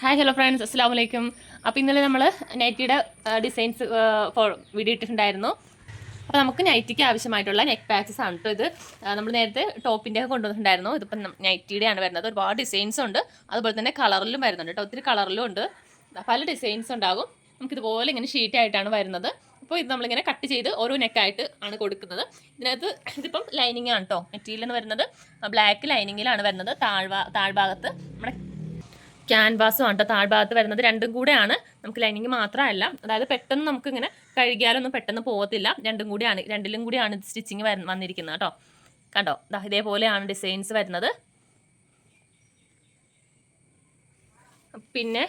Hi hello friends അസ്സാം വലൈക്കും അപ്പോൾ ഇന്നലെ നമ്മൾ നൈറ്റിയുടെ ഡിസൈൻസ് വീഡിയോ ഇട്ടിട്ടുണ്ടായിരുന്നു. അപ്പോൾ നമുക്ക് നൈറ്റിക്ക് ആവശ്യമായിട്ടുള്ള നെക്ക് പാച്ചസ് ആണ് ഇത്. നമ്മൾ നേരത്തെ ടോപ്പിന്റെ ഒക്കെ കൊണ്ടുവന്നിട്ടുണ്ടായിരുന്നു. ഇതിപ്പം നൈറ്റിയുടെ ആണ് വരുന്നത്. ഒരുപാട് ഡിസൈൻസ് ഉണ്ട്. അതുപോലെ തന്നെ കളറിലും വരുന്നുണ്ട് കേട്ടോ ഒത്തിരി കളറിലും ഉണ്ട്. പല ഡിസൈൻസ് ഉണ്ടാകും. നമുക്കിതുപോലെ ഇങ്ങനെ ഷീറ്റായിട്ടാണ് വരുന്നത്. അപ്പോൾ ഇത് നമ്മളിങ്ങനെ കട്ട് ചെയ്ത് ഓരോ നെക്കായിട്ട് ആണ് കൊടുക്കുന്നത്. ഇതിനകത്ത് ഇതിപ്പം ലൈനിങ് ആണ് കേട്ടോ മെറ്റീരിയൽ എന്ന് വരുന്നത്. ബ്ലാക്ക് ലൈനിങ്ങിലാണ് വരുന്നത്. താഴ്വാ താഴ്ഭാഗത്ത് നമ്മുടെ ക്യാൻവാസും ആണ് താഴ്ഭാഗത്ത് വരുന്നത് രണ്ടും കൂടെയാണ്. നമുക്ക് ലൈനിങ് മാത്രമല്ല. അതായത് പെട്ടെന്ന് നമുക്ക് ഇങ്ങനെ കഴുകിയാലൊന്നും പെട്ടെന്ന് പോകത്തില്ല. രണ്ടും കൂടിയാണ്. രണ്ടിലും കൂടിയാണ് സ്റ്റിച്ചിങ് വന്നിരിക്കുന്നത് കേട്ടോ. കണ്ടോ? ഇതേപോലെയാണ് ഡിസൈൻസ് വരുന്നത്. പിന്നെ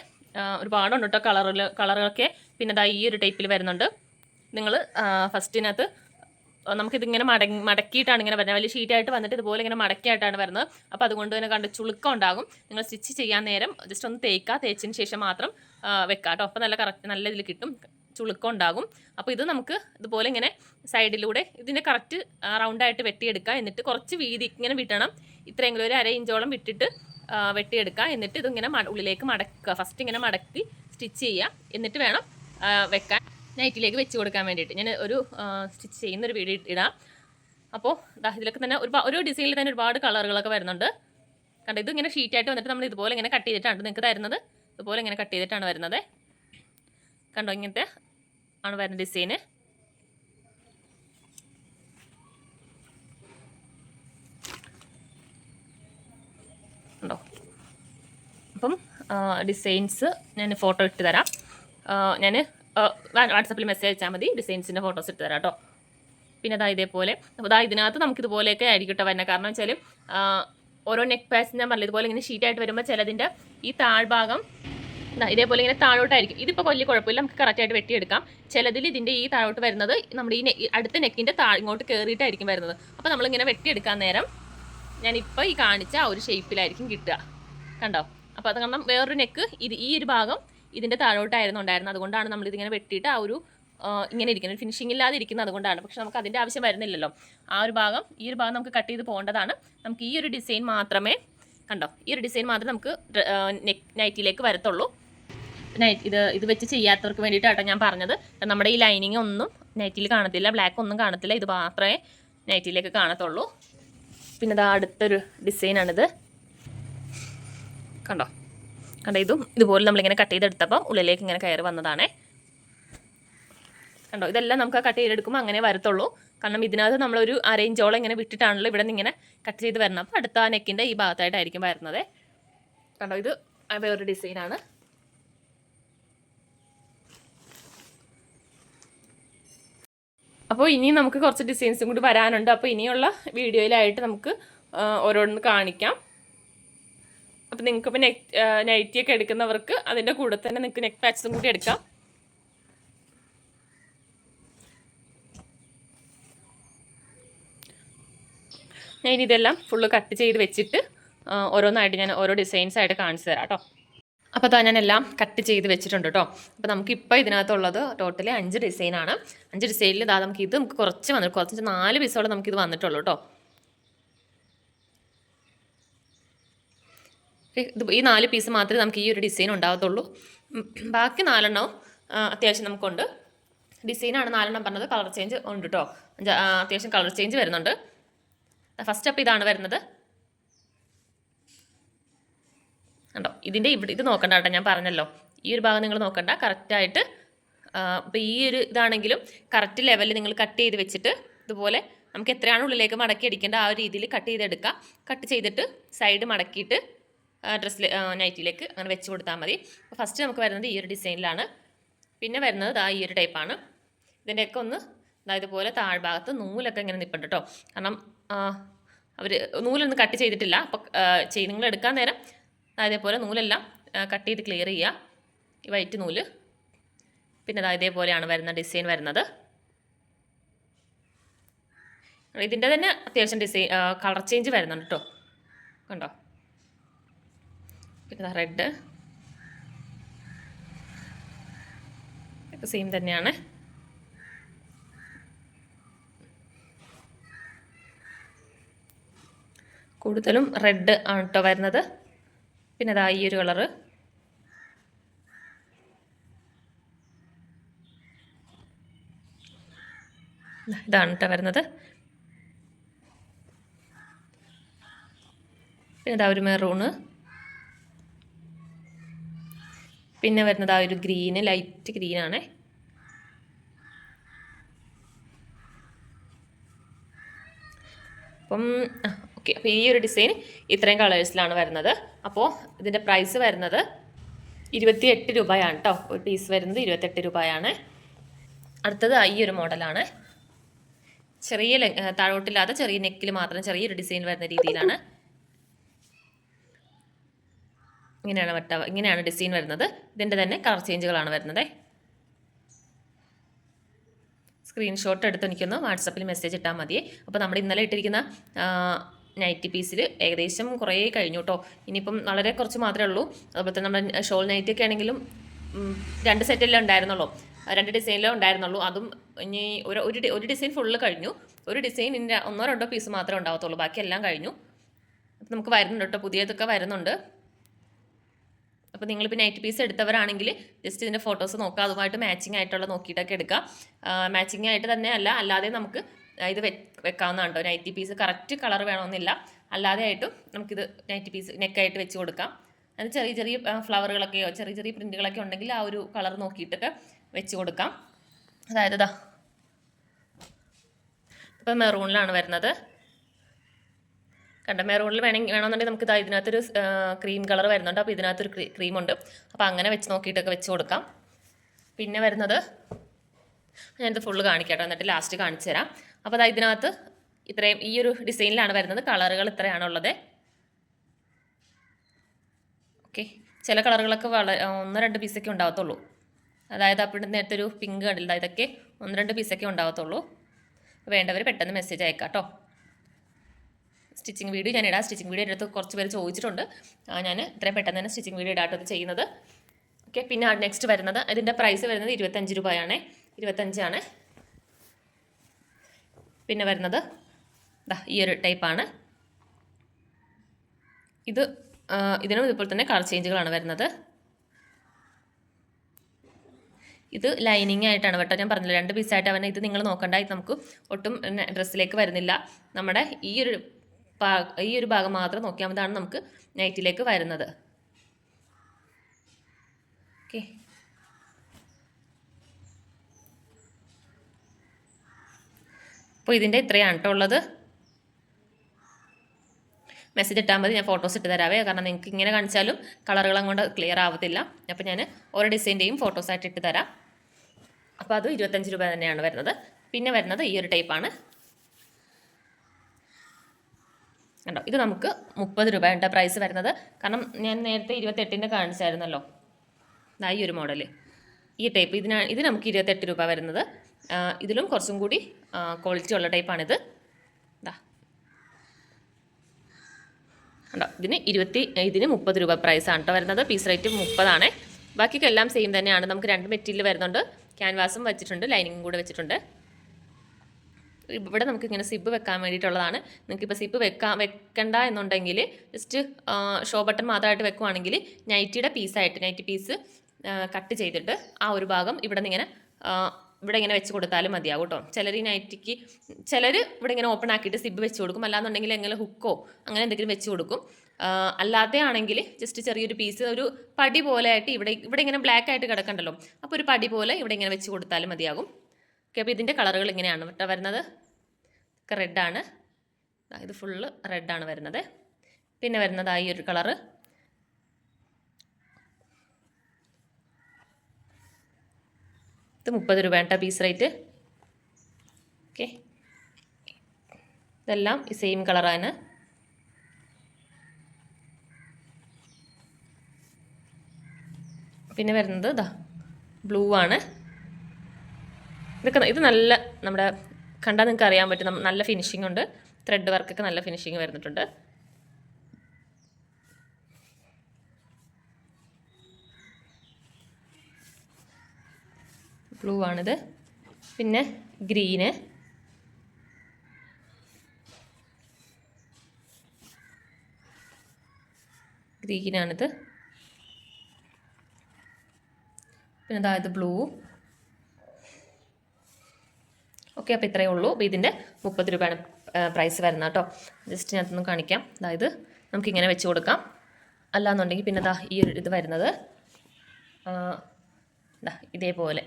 ഒരുപാടുണ്ട് കേട്ടോ കളറിൽ കളറുകളൊക്കെ പിന്നെ ദാ ഈ ഒരു ടൈപ്പിൽ വരുന്നുണ്ട്. നിങ്ങൾ ഫസ്റ്റിനകത്ത് നമുക്കിതിങ്ങനെ മടങ്ങി മടക്കിയിട്ടാണ് ഇങ്ങനെ വരുന്നത്. വലിയ ഷീറ്റായിട്ട് വന്നിട്ട് ഇതുപോലെ ഇങ്ങനെ മടക്കിയായിട്ടാണ് വരുന്നത്. അപ്പോൾ അതുകൊണ്ട് തന്നെ കണ്ട് ചുളുക്കം ഉണ്ടാകും. നിങ്ങൾ സ്റ്റിച്ച് ചെയ്യാൻ നേരം ജസ്റ്റ് ഒന്ന് തേക്കുക തേച്ചതിന് ശേഷം മാത്രം വെക്കുക കേട്ടോ അപ്പോൾ നല്ല കറക്റ്റ് നല്ല ഇതിൽ കിട്ടും. ചുളുക്കം ഉണ്ടാകും. അപ്പോൾ ഇത് നമുക്ക് ഇതുപോലെ ഇങ്ങനെ സൈഡിലൂടെ ഇതിന്റെ കറക്റ്റ് റൗണ്ടായിട്ട് വെട്ടിയെടുക്കുക എന്നിട്ട് കുറച്ച് വീതി ഇങ്ങനെ വിട്ടണം ഇത്രയെങ്കിലും ഒരു അര ഇഞ്ചോളം വിട്ടിട്ട് വെട്ടിയെടുക്കുക എന്നിട്ട് ഇതിങ്ങനെ ഉള്ളിലേക്ക് മടക്കുക. ഫസ്റ്റ് ഇങ്ങനെ മടക്കി സ്റ്റിച്ച് ചെയ്യുക. എന്നിട്ട് വേണം വെക്കാൻ. നൈറ്റിലേക്ക് വെച്ച് കൊടുക്കാൻ വേണ്ടിയിട്ട്. ഞാൻ ഒരു സ്റ്റിച്ച് ചെയ്യുന്ന ഒരു വീഡിയോ ഇടാം. അപ്പോൾ ഇതിലൊക്കെ തന്നെ ഒരു ഒരു ഡിസൈനിൽ തന്നെ ഒരുപാട് കളറുകളൊക്കെ വരുന്നുണ്ട്. കണ്ടോ ഇത് ഇങ്ങനെ ഷീറ്റായിട്ട് വന്നിട്ട് നമ്മൾ ഇതുപോലെ ഇങ്ങനെ കട്ട് ചെയ്തിട്ടാണ് നിങ്ങൾക്ക് തരുന്നത്. ഇതുപോലെ ഇങ്ങനെ കട്ട് ചെയ്തിട്ടാണ് വരുന്നത്. കണ്ടോ ഇങ്ങനത്തെ ആണ് വരുന്ന ഡിസൈന് ഉണ്ടോ അപ്പം ഡിസൈൻസ് ഞാൻ ഫോട്ടോ ഇട്ട് തരാം. ഞാൻ വാട്സപ്പിൽ മെസ്സേജ് അയച്ചാൽ മതി. ഡിസൈൻസിന്റെ ഫോട്ടോസ് ഇട്ട് തരാം കേട്ടോ പിന്നെ അതാ ഇതേപോലെ അപ്പോൾ അതാ ഇതിനകത്ത് നമുക്ക് ഇതുപോലെയൊക്കെ ആയിരിക്കും കേട്ടോ വരുന്നത് കാരണം വെച്ചാൽ ഓരോ നെക്ക് പാസ് ഞാൻ പറഞ്ഞത് ഇതുപോലെ ഇങ്ങനെ ഷീറ്റായിട്ട് വരുമ്പോൾ ചിലതിന്റെ ഈ താഴ്ഭാഗം ഇതേപോലെ ഇങ്ങനെ താഴോട്ടായിരിക്കും. ഇതിപ്പോൾ വലിയ കുഴപ്പമില്ല നമുക്ക് കറക്റ്റായിട്ട് വെട്ടിയെടുക്കാം. ചിലതിൽ ഇതിന്റെ ഈ താഴോട്ട് വരുന്നത് നമ്മുടെ ഈ അടുത്ത നെക്കിന്റെ താഴെ ഇങ്ങോട്ട് കയറിയിട്ടായിരിക്കും വരുന്നത്. അപ്പോൾ നമ്മളിങ്ങനെ വെട്ടിയെടുക്കാൻ നേരം ഞാനിപ്പോൾ ഈ കാണിച്ച ആ ഒരു ഷേപ്പിലായിരിക്കും കിട്ടുക. കണ്ടോ? അപ്പോൾ അത് കാരണം വേറൊരു നെക്ക് ഇത് ഈ ഒരു ഭാഗം ഇതിന്റെ താഴോട്ടായിരുന്നു ഉണ്ടായിരുന്നത്. അതുകൊണ്ടാണ് നമ്മൾ ഇതിങ്ങനെ വെട്ടിയിട്ട് ആ ഒരു ഇങ്ങനെ ഇരിക്കുന്നത്. ഫിനിഷിംഗ് ഇല്ലാതെ ഇരിക്കുന്നത് അതുകൊണ്ടാണ്. പക്ഷെ നമുക്ക് അതിന്റെ ആവശ്യം വരുന്നില്ലല്ലോ. ആ ഒരു ഭാഗം ഈ ഒരു ഭാഗം നമുക്ക് കട്ട് ചെയ്ത് പോകേണ്ടതാണ്. നമുക്ക് ഈ ഒരു ഡിസൈൻ മാത്രമേ കണ്ടോ? ഈ ഒരു ഡിസൈൻ മാത്രമേ നമുക്ക് നെക്ക് നൈറ്റിലേക്ക് വരത്തുള്ളൂ. നൈറ്റ് ഇത് ഇത് വെച്ച് ചെയ്യാത്തവർക്ക് വേണ്ടിയിട്ടാട്ടോ ഞാൻ പറഞ്ഞത്. നമ്മുടെ ഈ ലൈനിങ് ഒന്നും നൈറ്റിൽ കാണത്തില്ല ബ്ലാക്ക് ഒന്നും കാണത്തില്ല. ഇത് മാത്രമേ നൈറ്റിലേക്ക് കാണത്തുള്ളൂ. പിന്നെ ഇതാ അടുത്തൊരു ഡിസൈനാണിത് കണ്ടോ? കണ്ടോ ഇതും ഇതുപോലെ നമ്മളിങ്ങനെ കട്ട് ചെയ്തെടുത്തപ്പം ഉള്ളിലേക്ക് ഇങ്ങനെ കയറി വന്നതാണേ. കണ്ടോ ഇതെല്ലാം നമുക്ക് കട്ട് ചെയ്തെടുക്കുമ്പോൾ അങ്ങനെ വരത്തുള്ളൂ. കാരണം ഇതിനകത്ത് നമ്മളൊരു അരയിഞ്ചോളം ഇങ്ങനെ വിട്ടിട്ടാണല്ലോ ഇവിടെ നിന്ന് ഇങ്ങനെ കട്ട് ചെയ്ത് വരണം അപ്പോൾ അടുത്ത നെക്കിന്റെ ഈ ഭാഗത്തായിട്ടായിരിക്കും വരുന്നത്. കണ്ടോ ഇത് വേറൊരു ഡിസൈനാണ് അപ്പോൾ ഇനി നമുക്ക് കുറച്ച് ഡിസൈൻസും കൂടി വരാനുണ്ട്. അപ്പോൾ ഇനിയുള്ള വീഡിയോയിലായിട്ട് നമുക്ക് ഓരോന്ന് കാണിക്കാം. അപ്പോൾ നിങ്ങൾക്ക് ഇപ്പോൾ നെക്ക് നൈറ്റി ഒക്കെ എടുക്കുന്നവർക്ക് അതിന്റെ കൂടെ തന്നെ നിങ്ങൾക്ക് നെക്ക് പാച്ചസും കൂടി എടുക്കാം. ഞാൻ ഇതെല്ലാം ഫുള്ള് കട്ട് ചെയ്ത് വെച്ചിട്ട് ഓരോന്നായിട്ട് ഞാൻ ഓരോ ഡിസൈൻസ് ആയിട്ട് കാണിച്ചു തരാം കേട്ടോ അപ്പോൾ അതാ ഞാൻ എല്ലാം കട്ട് ചെയ്ത് വെച്ചിട്ടുണ്ട് കേട്ടോ അപ്പോൾ നമുക്ക് ഇപ്പോൾ ഇതിനകത്തുള്ളത് ടോട്ടലി അഞ്ച് ഡിസൈനാണ് അഞ്ച് ഡിസൈനിൽ ഇതാ നമുക്ക് ഇത് നമുക്ക് കുറച്ച് വന്നിട്ട് കുറച്ച് നാല് പീസോളം നമുക്കിത് വന്നിട്ടുള്ളൂ കേട്ടോ ഈ നാല് പീസ് മാത്രമേ നമുക്ക് ഈ ഒരു ഡിസൈൻ ഉണ്ടാകത്തുള്ളൂ. ബാക്കി നാലെണ്ണവും അത്യാവശ്യം നമുക്കുണ്ട്. ഡിസൈനാണ് നാലെണ്ണം പറഞ്ഞത്. കളർ ചേഞ്ച് ഉണ്ട് കേട്ടോ അത്യാവശ്യം കളർ ചേഞ്ച് വരുന്നുണ്ട്. ഫസ്റ്റ് സ്റ്റെപ്പ് ഇതാണ് വരുന്നത്. കണ്ടോ? ഇതിന്റെ ഇവിടെ ഇത് നോക്കണ്ട കേട്ടോ ഞാൻ പറഞ്ഞല്ലോ. ഈ ഒരു ഭാഗം നിങ്ങൾ നോക്കണ്ട. കറക്റ്റായിട്ട് അപ്പോൾ ഈ ഒരു ഇതാണെങ്കിലും കറക്റ്റ് ലെവലിൽ നിങ്ങൾ കട്ട് ചെയ്ത് വെച്ചിട്ട് ഇതുപോലെ നമുക്ക് എത്രയാണ് ഉള്ളിലേക്ക് മടക്കി അടിക്കേണ്ട ആ ഒരു രീതിയിൽ കട്ട് ചെയ്തെടുക്കാം. കട്ട് ചെയ്തിട്ട് സൈഡ് മടക്കിയിട്ട് ഡ്രസ്സിൽ നൈറ്റിയിലേക്ക് അങ്ങനെ വെച്ച് കൊടുത്താൽ മതി. ഫസ്റ്റ് നമുക്ക് വരുന്നത് ഈ ഒരു ഡിസൈനിലാണ് പിന്നെ വരുന്നത് ദാ ഈ ഒരു ടൈപ്പാണ് ഇതിന്റെയൊക്കെ ഒന്ന് അതായത് പോലെ താഴ്ഭാഗത്ത് നൂലൊക്കെ ഇങ്ങനെ നിൽപ്പുണ്ട് കേട്ടോ കാരണം അവർ നൂലൊന്നും കട്ട് ചെയ്തിട്ടില്ല. അപ്പോൾ ചെയ് നിങ്ങൾ എടുക്കാൻ നേരം ദാ പോലെ നൂലെല്ലാം കട്ട് ചെയ്ത് ക്ലിയർ ചെയ്യുക ഈ വൈറ്റ് നൂൽ. പിന്നെ ദാ ഇതേപോലെയാണ് വരുന്ന ഡിസൈൻ വരുന്നത്. ഇതിന്റെ തന്നെ അത്യാവശ്യം ഡിസൈൻ കളർ ചേഞ്ച് വരുന്നുണ്ട് കേട്ടോ കണ്ടോ? പിന്നെ റെഡ് ഒക്കെ സെയിം തന്നെയാണ്. കൂടുതലും റെഡ് ആണ് കേട്ടോ വരുന്നത്. പിന്നെ അതാ ഈ ഒരു കളറ് ഇതാണ് കേട്ടോ വരുന്നത്. പിന്നെ അതാ ഒരു മെറൂണ് പിന്നെ വരുന്നത് ആ ഒരു ഗ്രീന് ലൈറ്റ് ഗ്രീനാണേ അപ്പം ഓക്കെ അപ്പോൾ ഈ ഒരു ഡിസൈൻ ഇത്രയും കളേഴ്സിലാണ് വരുന്നത്. അപ്പോൾ ഇതിന്റെ പ്രൈസ് വരുന്നത് ഇരുപത്തി എട്ട് രൂപയാണ് കേട്ടോ ഒരു പീസ് വരുന്നത് ഇരുപത്തെട്ട് രൂപയാണ്. അടുത്തത് ഈ ഒരു മോഡലാണ് ചെറിയ താഴോട്ടില്ലാതെ ചെറിയ നെക്കിൽ മാത്രം ചെറിയൊരു ഡിസൈൻ വരുന്ന രീതിയിലാണ്. ഇങ്ങനെയാണ് വട്ട ഇങ്ങനെയാണ് ഡിസൈൻ വരുന്നത്. ഇതിന്റെ തന്നെ കളർ ചേഞ്ചുകളാണ് വരുന്നത്. സ്ക്രീൻഷോട്ട് എടുത്ത് എനിക്കൊന്ന് വാട്സപ്പിൽ മെസ്സേജ് ഇട്ടാൽ മതിയേ അപ്പോൾ നമ്മൾ ഇന്നലെ ഇട്ടിരിക്കുന്ന നൈറ്റി പീസിൽ ഏകദേശം കുറേ കഴിഞ്ഞു കേട്ടോ ഇനിയിപ്പം വളരെ കുറച്ച് മാത്രമേ ഉള്ളൂ. അതുപോലെ തന്നെ നമ്മുടെ ഷോൾ നൈറ്റി ഒക്കെ ആണെങ്കിലും രണ്ട് സെറ്റല്ലേ ഉണ്ടായിരുന്നുള്ളൂ. രണ്ട് ഡിസൈനിലേ ഉണ്ടായിരുന്നുള്ളൂ. അതും ഇനി ഒരു ഒരു ഡിസൈൻ ഫുള്ള് കഴിഞ്ഞു. ഒരു ഡിസൈൻ ഇനി ഒന്നോ രണ്ടോ പീസ് മാത്രമേ ഉണ്ടാവത്തുള്ളൂ. ബാക്കി എല്ലാം കഴിഞ്ഞു. നമുക്ക് വരുന്നുണ്ട് കേട്ടോ പുതിയതൊക്കെ വരുന്നുണ്ട്. അപ്പോൾ നിങ്ങളിപ്പോൾ നൈറ്റ് പീസ് എടുത്തവരാണെങ്കിൽ ജസ്റ്റ് ഇതിന്റെ ഫോട്ടോസ് നോക്കുക. അതുമായിട്ട് മാച്ചിങ് ആയിട്ടുള്ള നോക്കിയിട്ടൊക്കെ എടുക്കുക. മാച്ചിങ് ആയിട്ട് തന്നെ അല്ല അല്ലാതെ നമുക്ക് ഇത് വെക്കാവുന്നതാണ് കേട്ടോ നൈറ്റി പീസ് കറക്റ്റ് കളർ വേണമെന്നില്ല. അല്ലാതെ ആയിട്ടും നമുക്കിത് നൈറ്റി പീസ് നെക്കായിട്ട് വെച്ച് കൊടുക്കാം. അത് ചെറിയ ചെറിയ ഫ്ലവറുകളൊക്കെയോ ചെറിയ ചെറിയ പ്രിന്റുകളൊക്കെ ഉണ്ടെങ്കിൽ ആ ഒരു കളർ നോക്കിയിട്ടൊക്കെ വെച്ച് കൊടുക്കാം. അതായത് ഇതാ ഇപ്പം മെറൂണിലാണ് വരുന്നത്. കണ്ട? മെറൂണിൽ വേണമെങ്കിൽ വേണമെന്നുണ്ടെങ്കിൽ നമുക്ക് ഇതാ ഇതിനകത്തൊരു ക്രീം കളർ വരുന്നുണ്ട്. അപ്പോൾ ഇതിനകത്തൊരു ക്രീം ഉണ്ട്. അപ്പോൾ അങ്ങനെ വെച്ച് നോക്കിയിട്ടൊക്കെ വെച്ച് കൊടുക്കാം. പിന്നെ വരുന്നത് ഞാനിത് ഫുള്ള് കാണിക്കാം എന്നിട്ട് ലാസ്റ്റ് കാണിച്ചു തരാം. അപ്പോൾ അതാ ഇതിനകത്ത് ഇത്രയും ഈ ഒരു ഡിസൈനിലാണ് വരുന്നത്. കളറുകൾ ഇത്രയാണുള്ളത് ഓക്കെ ചില കളറുകളൊക്കെ വള ഒന്ന് രണ്ട് പീസൊക്കെ ഉണ്ടാകത്തുള്ളൂ. അതായത് അപ്പോഴും നേരത്തെ ഒരു പിങ്ക് കണ്ടില്ല? ഇതൊക്കെ ഒന്ന് രണ്ട് പീസൊക്കെ ഉണ്ടാകത്തുള്ളൂ. വേണ്ടവർ പെട്ടെന്ന് മെസ്സേജ് അയക്കാം കേട്ടോ സ്റ്റിച്ചിങ് വീഡിയോ ഞാൻ ഇടാം. സ്റ്റിച്ചിങ് വീഡിയോ അടുത്ത് കുറച്ച് പേര് ചോദിച്ചിട്ടുണ്ട്. ഞാൻ ഇത്രയും പെട്ടെന്ന് തന്നെ സ്റ്റിച്ചിങ് വീഡിയോ ഇടാട്ടത് ചെയ്യുന്നത്. ഓക്കെ പിന്നെ നെക്സ്റ്റ് വരുന്നത് ഇതിന്റെ പ്രൈസ് വരുന്നത് ഇരുപത്തഞ്ച് രൂപയാണ്. ഇരുപത്തഞ്ചാണ് പിന്നെ വരുന്നത് ഈ ഒരു ടൈപ്പാണ് ഇത് ഇതിനും ഇതുപോലെ തന്നെ കളർ ചേഞ്ചുകളാണ് വരുന്നത്. ഇത് ലൈനിങ് ആയിട്ടാണ് കേട്ടോ ഞാൻ പറഞ്ഞില്ല രണ്ട് പീസായിട്ട് അവനെ ഇത് നിങ്ങൾ നോക്കണ്ട ഇത് നമുക്ക് ഒട്ടും ഡ്രസ്സിലേക്ക് വരുന്നില്ല. നമ്മുടെ ഈ ഒരു ഈ ഒരു ഭാഗം മാത്രം നോക്കിയാൽ മതിയാണ് നമുക്ക് നൈറ്റിലേക്ക് വരുന്നത്. ഓക്കെ അപ്പോൾ ഇതിന്റെ ഇത്രയാണ് കേട്ടോ ഉള്ളത്. മെസ്സേജ് ഇട്ടാൽ മതി ഞാൻ ഫോട്ടോസ് ഇട്ട് തരാവേ. കാരണം നിങ്ങൾക്ക് ഇങ്ങനെ കാണിച്ചാലും കളറുകൾ അങ്ങോട്ട് ക്ലിയർ ആവത്തില്ല. അപ്പോൾ ഞാൻ ഓരോ ഡിസൈന്റെയും ഫോട്ടോസായിട്ട് ഇട്ട് തരാം. അപ്പോൾ അത് ഇരുപത്തഞ്ച് രൂപ തന്നെയാണ് വരുന്നത്. പിന്നെ വരുന്നത് ഈ ഒരു ടൈപ്പാണ് കണ്ടോ? ഇത് നമുക്ക് മുപ്പത് രൂപ ഉണ്ട് പ്രൈസ് വരുന്നത്. കാരണം ഞാൻ നേരത്തെ ഇരുപത്തെട്ടിന്റെ കാണിച്ചായിരുന്നല്ലോ. ഇതാ ഈ ഒരു മോഡൽ ഈ ടൈപ്പ് ഇതിനാ ഇത് നമുക്ക് ഇരുപത്തെട്ട് രൂപ വരുന്നത്. ഇതിലും കുറച്ചും കൂടി ക്വാളിറ്റി ഉള്ള ടൈപ്പാണിത് ദാ. കണ്ടോ? ഇതിന് ഇരുപത്തി ഇതിന് മുപ്പത് രൂപ പ്രൈസാണ് കേട്ടോ വരുന്നത്. പീസ് റേറ്റ് മുപ്പതാണ്. ബാക്കിയൊക്കെ എല്ലാം സെയിം തന്നെയാണ്. നമുക്ക് രണ്ട് മെറ്റീരിയൽ വരുന്നുണ്ട്. ക്യാൻവാസും വെച്ചിട്ടുണ്ട്. ലൈനിങ്ങും കൂടെ വെച്ചിട്ടുണ്ട്. ഇവിടെ നമുക്ക് ഇങ്ങനെ സിബ് വെക്കാൻ വേണ്ടിയിട്ടുള്ളതാണ്. നിങ്ങൾക്ക് ഇപ്പോൾ സിബ് വെക്കാൻ വെക്കണ്ട എന്നുണ്ടെങ്കിൽ ജസ്റ്റ് ഷോ ബട്ടൺ മാത്രമായിട്ട് വെക്കുവാണെങ്കിൽ നൈറ്റിയുടെ പീസായിട്ട് നൈറ്റി പീസ് കട്ട് ചെയ്തിട്ട് ആ ഒരു ഭാഗം ഇവിടെ നിന്ന് ഇങ്ങനെ ഇവിടെ ഇങ്ങനെ വെച്ച് കൊടുത്താലും മതിയാവും കേട്ടോ. ചിലർ ഈ നൈറ്റിക്ക് ചിലർ ഇവിടെ ഇങ്ങനെ ഓപ്പൺ ആക്കിയിട്ട് സിബ് വെച്ച് കൊടുക്കും. അല്ലാന്നുണ്ടെങ്കിൽ എങ്ങനെ ഹുക്കോ അങ്ങനെ എന്തെങ്കിലും വെച്ച് കൊടുക്കും. അല്ലാതെ ആണെങ്കിൽ ജസ്റ്റ് ചെറിയൊരു പീസ് ഒരു പടി പോലെ ആയിട്ട് ഇവിടെ ഇവിടെ ഇങ്ങനെ ബ്ലാക്ക് ആയിട്ട് കിടക്കണ്ടല്ലോ. അപ്പോൾ ഒരു പടി പോലെ ഇവിടെ ഇങ്ങനെ വെച്ച് കൊടുത്താലും മതിയാകും. ഓക്കെ അപ്പോൾ ഇതിന്റെ കളറുകൾ ഇങ്ങനെയാണ് കേട്ടോ വരുന്നത്. ഒക്കെ റെഡാണ് ഇത് ഫുള്ള് റെഡാണ് വരുന്നത്. പിന്നെ വരുന്നത് ഈ ഒരു കളറ്. ഇത് മുപ്പത് രൂപ കേട്ടോ പീസ് റേറ്റ് ഓക്കെ. ഇതെല്ലാം ഈ സെയിം കളറാണ് പിന്നെ വരുന്നത് ഇതാ ബ്ലൂ ആണ്. ഇതൊക്കെ ഇത് നല്ല നമ്മുടെ കണ്ടാൽ നിങ്ങൾക്ക് അറിയാൻ പറ്റും. നല്ല ഫിനിഷിംഗ് ഉണ്ട്. ത്രെഡ് വർക്കൊക്കെ നല്ല ഫിനിഷിംഗ് വരുന്നിട്ടുണ്ട് ബ്ലൂ ആണിത്. പിന്നെ ഗ്രീന് ഗ്രീനാണിത് പിന്നെ അതായത് ബ്ലൂ ഓക്കെ അപ്പോൾ ഇത്രയേ ഉള്ളൂ. അപ്പോൾ ഇതിന്റെ മുപ്പത് രൂപയാണ് പ്രൈസ് വരുന്നത് കേട്ടോ. ജസ്റ്റ് ഞാനൊന്ന് കാണിക്കാം. അതായത് നമുക്കിങ്ങനെ വെച്ച് കൊടുക്കാം. അല്ലാന്നുണ്ടെങ്കിൽ പിന്നെ ഇതാ ഈ ഒരു ഇത് വരുന്നത് ഇതേപോലെ.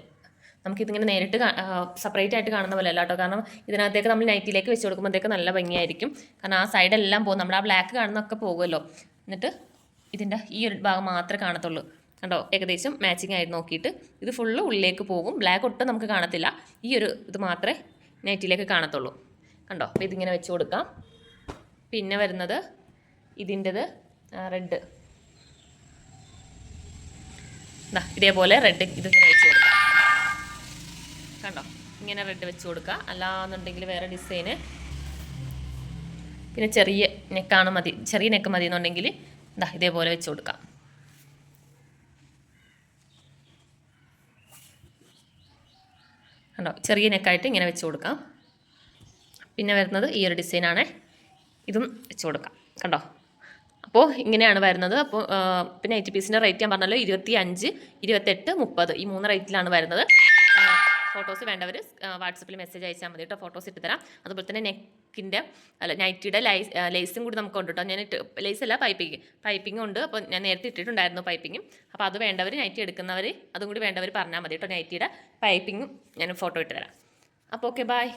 നമുക്കിതിങ്ങനെ നേരിട്ട് സെപ്പറേറ്റ് ആയിട്ട് കാണുന്ന പോലെ അല്ല കേട്ടോ. കാരണം ഇതിനകത്തേക്ക് നമ്മൾ നൈറ്റിലേക്ക് വെച്ച് കൊടുക്കുമ്പോഴത്തേക്ക് നല്ല ഭംഗിയായിരിക്കും. കാരണം ആ സൈഡെല്ലാം പോകും. നമ്മൾ ആ ബ്ലാക്ക് കാണുന്നൊക്കെ പോകുമല്ലോ. എന്നിട്ട് ഇതിന്റെ ഈ ഒരു ഭാഗം മാത്രമേ കാണത്തുള്ളൂ. കണ്ടോ? ഏകദേശം മാച്ചിങ് ആയിട്ട് നോക്കിയിട്ട് ഇത് ഫുള്ള് ഉള്ളിലേക്ക് പോകും. ബ്ലാക്ക് ഒട്ടും നമുക്ക് കാണത്തില്ല. ഈ ഒരു ഇത് മാത്രമേ നൈറ്റിലേക്ക് കാണത്തുള്ളൂ. കണ്ടോ? അപ്പോൾ ഇതിങ്ങനെ വെച്ച് കൊടുക്കാം. പിന്നെ വരുന്നത് ഇതിന്റെത് റെഡ് ദാ ഇതേപോലെ റെഡ് ഇതിങ്ങനെ വെച്ച് കൊടുക്കാം. കണ്ടോ? ഇങ്ങനെ റെഡ് വെച്ച് കൊടുക്കുക അല്ലാന്നുണ്ടെങ്കിൽ വേറെ ഡിസൈന് പിന്നെ ചെറിയ നെക്കാണ് മതി. ചെറിയ നെക്ക് മതി എന്നുണ്ടെങ്കിൽ ഇതാ ഇതേപോലെ വെച്ച് കൊടുക്കാം. കണ്ടോ? ചെറിയ നെക്കായിട്ട് ഇങ്ങനെ വെച്ച് കൊടുക്കാം. പിന്നെ വരുന്നത് ഈ ഒരു ഡിസൈനാണ് ഇതും വെച്ച് കൊടുക്കാം. കണ്ടോ? അപ്പോൾ ഇങ്ങനെയാണ് വരുന്നത്. അപ്പോൾ പിന്നെ എയ്റ്റ് പീസിന്റെ റേറ്റ് ഞാൻ പറഞ്ഞല്ലോ ഇരുപത്തി അഞ്ച് ഇരുപത്തെട്ട് മുപ്പത്. ഈ മൂന്ന് റേറ്റിലാണ് വരുന്നത്. ഫോട്ടോസ് വേണ്ടവർ വാട്സപ്പിൽ മെസ്സേജ് അയച്ചാൽ മതി കേട്ടോ. ഫോട്ടോസ് ഇട്ട് തരാം. അതുപോലെ തന്നെ നെക്കിന്റെ അല്ല നൈറ്റിയുടെ ലൈസ് ലേസും കൂടി നമുക്ക് ഉണ്ട് കേട്ടോ ഞാൻ ലേസ് അല്ല പൈപ്പിങ് പൈപ്പിംഗ് ഉണ്ട്. അപ്പോൾ ഞാൻ നേരത്തെ ഇട്ടിട്ടുണ്ടായിരുന്നു പൈപ്പിങ്ങും അപ്പോൾ അത് വേണ്ടവർ നൈറ്റി എടുക്കുന്നവർ അതും കൂടി വേണ്ടവർ പറഞ്ഞാൽ മതി കേട്ടോ നൈറ്റിയുടെ പൈപ്പിങ്ങും. ഞാൻ ഫോട്ടോ ഇട്ട് തരാം. അപ്പോൾ ഓക്കെ ബായ്